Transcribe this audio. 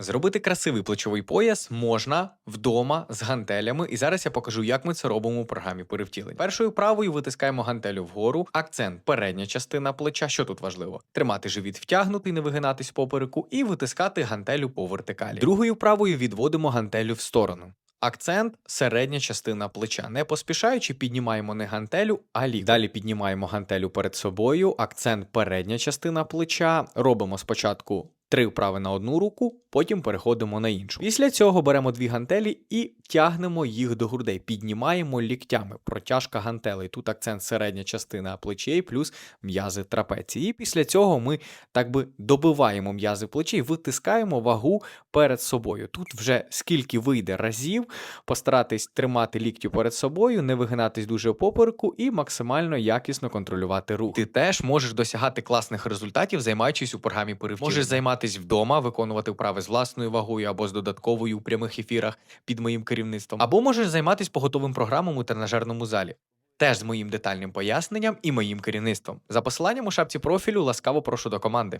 Зробити красивий плечовий пояс можна вдома з гантелями, і зараз я покажу, як ми це робимо у програмі перевтілень. Першою правою витискаємо гантелю вгору, акцент передня частина плеча. Що тут важливо? Тримати живіт втягнутий, не вигинатись попереку, і витискати гантелю по вертикалі. Другою правою відводимо гантелю в сторону. Акцент середня частина плеча. Не поспішаючи, піднімаємо не гантелю, а лік. Далі піднімаємо гантелю перед собою. Акцент передня частина плеча. Робимо спочатку три вправи на одну руку, потім переходимо на іншу. Після цього беремо дві гантелі і тягнемо їх до грудей. Піднімаємо ліктями. Протяжка гантелей. Тут акцент середня частина плечей плюс м'язи трапеції. І після цього ми так би добиваємо м'язи плечей, витискаємо вагу перед собою. Тут вже скільки вийде разів, постаратись тримати ліктю перед собою, не вигинатись дуже попереку і максимально якісно контролювати рух. Ти теж можеш досягати класних результатів, займаючись у програмі перевтілення. Можеш займатись вдома, виконувати вправи з власною вагою або з додатковою у прямих ефірах під моїм керівництвом, або можеш займатися поготовим програмам у тренажерному залі. Теж з моїм детальним поясненням і моїм керівництвом. За посиланням у шапці профілю ласкаво прошу до команди.